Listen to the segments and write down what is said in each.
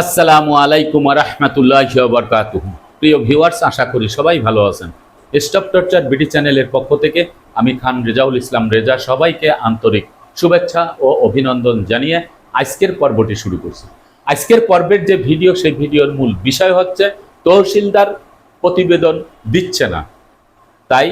আসসালামু আলাইকুম রহমতুল্লাহ বরকাত প্রিয় ভিউয়ার্স, আশা করি সবাই ভালো আছেন। স্টপ টর্চার বিডি চ্যানেলের পক্ষ থেকে আমি খান রেজাউল ইসলাম রেজা সবাইকে আন্তরিক শুভেচ্ছা ও অভিনন্দন জানিয়ে আজকের পর্বটি শুরু করছি। আজকের পর্বের যে ভিডিও, সেই ভিডিওর মূল বিষয় হচ্ছে, তহসিলদার প্রতিবেদন দিচ্ছে না, তাই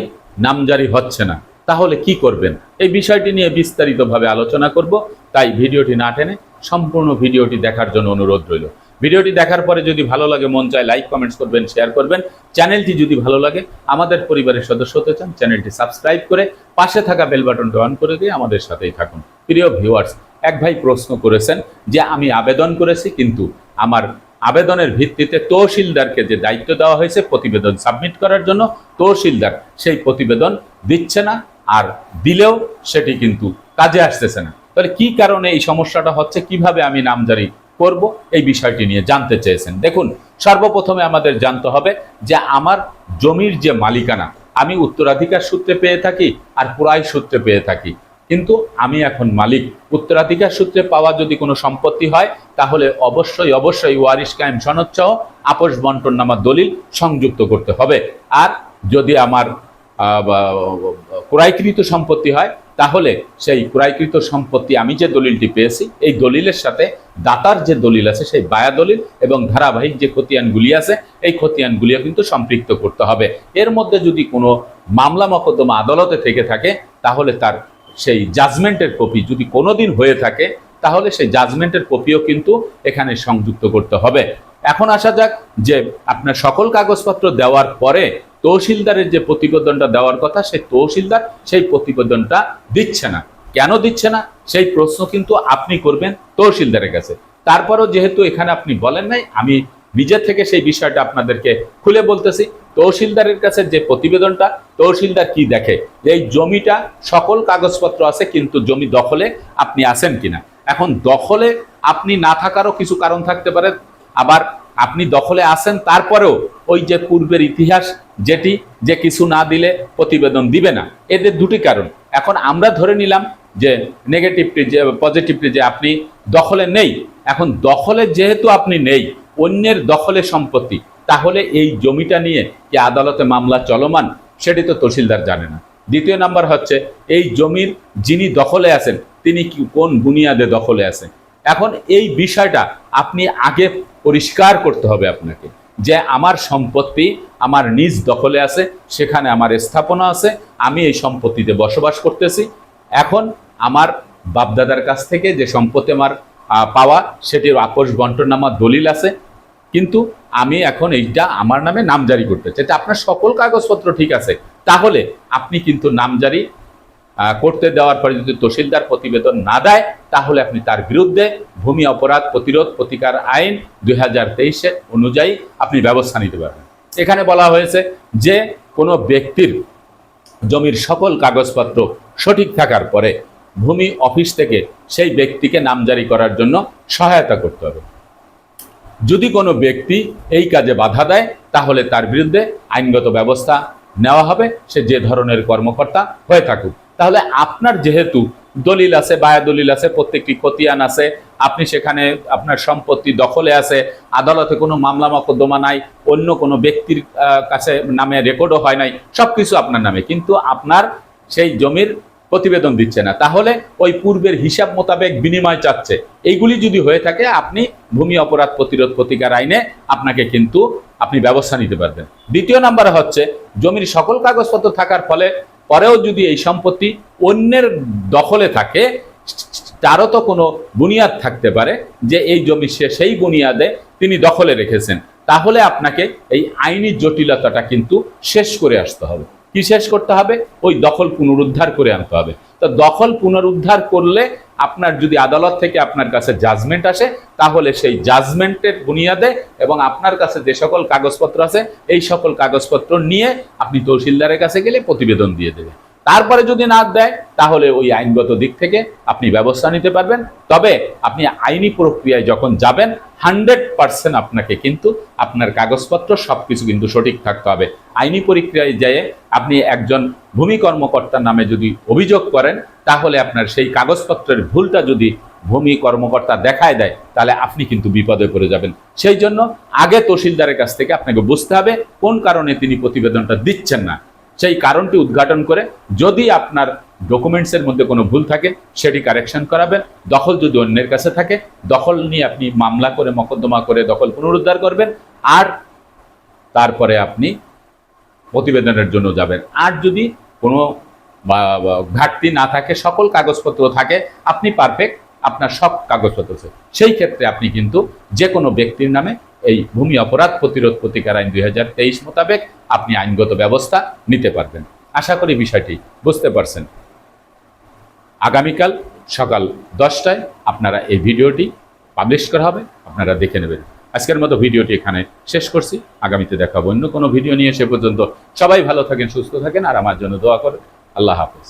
নামজারি হচ্ছে না। তাহলে কি করবেন? এই বিষয়টি নিয়ে বিস্তারিতভাবে আলোচনা করব, তাই ভিডিওটি না টেনে সম্পূর্ণ ভিডিওটি দেখার জন্য অনুরোধ রইল। ভিডিওটি দেখার পরে যদি ভালো লাগে, মন চায় লাইক কমেন্টস করবেন শেয়ার করবেন। চ্যানেলটি যদি ভালো লাগে, আমাদের পরিবারের সদস্য হতে চান, চ্যানেলটি সাবস্ক্রাইব করে পাশে থাকা বেল বাটনটা অন করে দিয়ে আমাদের সাথেই থাকুন। প্রিয় ভিউয়ার্স এক ভাই প্রশ্ন করেছেন যে, আমি আবেদন করেছি, কিন্তু আমার আবেদনের ভিত্তিতে তহসিলদারকে যে দায়িত্ব দেওয়া হয়েছে প্রতিবেদন সাবমিট করার জন্য তহসিলদার সেই প্রতিবেদন দিচ্ছে না, আর দিলেও সেটি কিন্তু কাজে আসতেছে না। তাহলে কি কারণে এই সমস্যাটা হচ্ছে? কীভাবে আমি নামজারি করব? এই বিষয়টি নিয়ে জানতে চেয়েছেন। দেখুন, সর্বপ্রথমে আমাদের জানতে হবে যে আমার জমির যে মালিকানা, আমি উত্তরাধিকার সূত্রে পেয়ে থাকি আর পুরাই সূত্রে পেয়ে থাকি। কিন্তু আমি এখন মালিক। উত্তরাধিকার সূত্রে পাওয়া যদি কোনো সম্পত্তি হয়, তাহলে অবশ্যই অবশ্যই ওয়ারিশ কায়েম সনদ সহ আপোষ বন্টন নামা দলিল সংযুক্ত করতে হবে। আর যদি আমার ক্রয়কৃত সম্পত্তি হয়, তাহলে সেই ক্রয়কৃত সম্পত্তি আমি যে দলিলটি পেয়েছি, এই দলিলের সাথে দাতার যে দলিল আছে, সেই বায়া দলিল এবং ধারাবাহিক যে খতিয়ানগুলি আছে, এই খতিয়ানগুলিও কিন্তু সম্পৃক্ত করতে হবে। এর মধ্যে যদি কোনো মামলা মকদ্দমা আদালতে থেকে থাকে, তাহলে তার সেই জাজমেন্টের কপি যদি কোনোদিন হয়ে থাকে, তাহলে সেই জাজমেন্টের কপিও কিন্তু এখানে সংযুক্ত করতে হবে। এখন আসা যাক যে আপনার সকল কাগজপত্র দেওয়ার পরে তহসিলদারের যে প্রতিবেদনটা দেওয়ার কথা, সেই তহসিলদার সেই প্রতিবেদনটা দিচ্ছে না। কেন দিচ্ছে না? সেই প্রশ্ন কিন্তু আপনি করবেন তহসিলদারের কাছে। তারপরও যেহেতু এখানে আপনি বলেন নাই, আমি নিজের থেকে সেই বিষয়টা আপনাদেরকে খুলে বলতেছি। তহসিলদারের কাছে যে প্রতিবেদনটা, তহসিলদার কি দেখে? এই জমিটা সকল কাগজপত্র আছে, কিন্তু জমি দখলে আপনি আছেন কিনা? এখন দখলে আপনি না থাকারও কিছু কারণ থাকতে পারে। আবার আপনি দখলে আছেন, তারপরেও ওই যে পূর্বের ইতিহাস, যেটি যে কিছু না দিলে প্রতিবেদন দিবে না। এদের দুটি কারণ। এখন আমরা ধরে নিলাম যে নেগেটিভটি যে পজিটিভটি যে আপনি দখলে নেই, এখন দখলে যেহেতু আপনি নেই, অন্যের দখলে সম্পত্তি, তাহলে এই জমিটা নিয়ে কি আদালতে মামলা চলমান, সেটি তো তহসিলদার জানে না। দ্বিতীয় নাম্বার হচ্ছে, এই জমির যিনি দখলে আছেন, তিনি কোন বুনিয়াদে দখলে আছেন? এখন এই বিষয়টা আপনি আগে পরিষ্কার করতে হবে আপনাকে। যে আমার সম্পত্তি আমার নিজ দখলে আছে সেখানে আমার স্থাপনা আছে আমি এই সম্পত্তিতে বসবাস করতেছি। এখন আমার বাপদাদার কাছ থেকে যে সম্পত্তি আমার পাওয়া সেটির আপোষ বন্টন নামার দলিল আছে। কিন্তু আমি এখন এইটা আমার নামে নামজারি করতে চাই তা আপনার সকল কাগজপত্র ঠিক আছে। তাহলে আপনি কিন্তু নামজারি আহ, করতে দেওয়ার পরে যদি তহসিলদার প্রতিবেদন না দেয়, তাহলে আপনি তার বিরুদ্ধে ভূমি অপরাধ প্রতিরোধ প্রতিকার আইন দুই হাজার তেইশে অনুযায়ী আপনি ব্যবস্থা নিতে পারবেন। এখানে বলা হয়েছে যে কোনো ব্যক্তির জমির সকল কাগজপত্র সঠিক থাকার পরে ভূমি অফিস থেকে সেই ব্যক্তিকে নামজারি করার জন্য সহায়তা করতে হবে। যদি কোনো ব্যক্তি এই কাজে বাধা দেয়, তাহলে তার বিরুদ্ধে আইনগত ব্যবস্থা নেওয়া হবে। সে যে ধরনের কর্মকর্তা হয়ে থাকুক। তাহলে আপনার যেহেতু দলিল আছে, বায়া দলিল আছে, প্রত্যেকটি খতিয়ান আছে, আপনি সেখানে আপনার সম্পত্তি দখলে আছে, আদালতে কোনো মামলা মকদ্দমা নাই, অন্য কোনো ব্যক্তির কাছে নামে রেকর্ডও হয় নাই, সবকিছু আপনার নামে, কিন্তু আপনার সেই জমির প্রতিবেদন দিচ্ছে না। তাহলে ওই পূর্বের হিসাব মোতাবেক বিনিময় চাচ্ছে। এইগুলি যদি হয়ে থাকে, আপনি ভূমি অপরাধ প্রতিরোধ প্রতিকার আইনে আপনাকে কিন্তু আপনি ব্যবস্থা নিতে পারবেন। দ্বিতীয় নাম্বার হচ্ছে, জমির সকল কাগজপত্র থাকার ফলে পরেও যদি এই সম্পত্তি অন্যের দখলে থাকে, তারও তো কোনো বুনিয়াদ থাকতে পারে যে এই জমি সে সেই বুনিয়াদে তিনি দখলে রেখেছেন। তাহলে আপনাকে এই আইনি জটিলতাটা কিন্তু শেষ করে আসতে হবে। কি শেষ করতে হবে? ওই দখল পুনরুদ্ধার করে আনতে হবে। তো দখল পুনরুদ্ধার করলে আপনার যদি আদালত থেকে আপনার কাছে জাজমেন্ট আসে, তাহলে সেই জাজমেন্টের বুনিয়াদে এবং আপনার কাছে যে সকল কাগজপত্র আছে, এই সকল কাগজপত্র নিয়ে আপনি তহসিলদারের কাছে গেলে প্রতিবেদন দিয়ে দেবে তারপরে যদি না দেয়, তাহলে ওই আইনগত দিক থেকে আপনি ব্যবস্থা নিতে পারবেন। তবে আপনি আইনি প্রক্রিয়ায় যখন যাবেন, হান্ড্রেড পার্সেন্ট আপনাকে কিন্তু আপনার কাগজপত্র সব কিছু কিন্তু সঠিক থাকতে হবে। আইনি প্রক্রিয়ায় যেয়ে আপনি একজন ভূমি কর্মকর্তার নামে যদি অভিযোগ করেন, তাহলে আপনার সেই কাগজপত্রের ভুলটা যদি ভূমি কর্মকর্তা দেখায় দেয়, তাহলে আপনি কিন্তু বিপদে পড়ে যাবেন। সেই জন্য আগে তহসিলদারের কাছ থেকে আপনাকে বুঝতে হবে, কোন কারণে তিনি প্রতিবেদনটা দিচ্ছেন না। সেই কারণটি উদ্ঘাটন করে যদি আপনার ডকুমেন্টসের মধ্যে কোনো ভুল থাকে, সেটি কারেকশন করাবেন, দখল যদি অন্যের কাছে থাকে, দখল নিয়ে আপনি মামলা করে, মকদ্দমা করে দখল পুনরুদ্ধার করবেন, আর তারপরে আপনি প্রতিবেদনের জন্য যাবেন। আর যদি কোনো ঘাটতি না থাকে, সকল কাগজপত্র থাকে, আপনি পারফেক্ট আপনার সব কাগজপত্র সেই ক্ষেত্রে আপনি কিন্তু যে কোনো ব্যক্তির নামে এই ভূমি অপরাধ প্রতিরোধ প্রতিকার আইন দুই হাজার তেইশ মোতাবেক আপনি আইনগত ব্যবস্থা নিতে পারবেন। আশা করি বিষয়টি বুঝতে পারছেন। আগামীকাল সকাল দশটায় আপনারা এই ভিডিওটি পাবলিশ করা হবে, আপনারা দেখে নেবেন। আজকের মতো ভিডিওটি এখানে শেষ করছি। আগামীতে দেখাবো অন্য কোনো ভিডিও নিয়ে। সে পর্যন্ত সবাই ভালো থাকেন, সুস্থ থাকেন, আর আমার জন্য দোয়া করেন। আল্লাহ হাফেজ।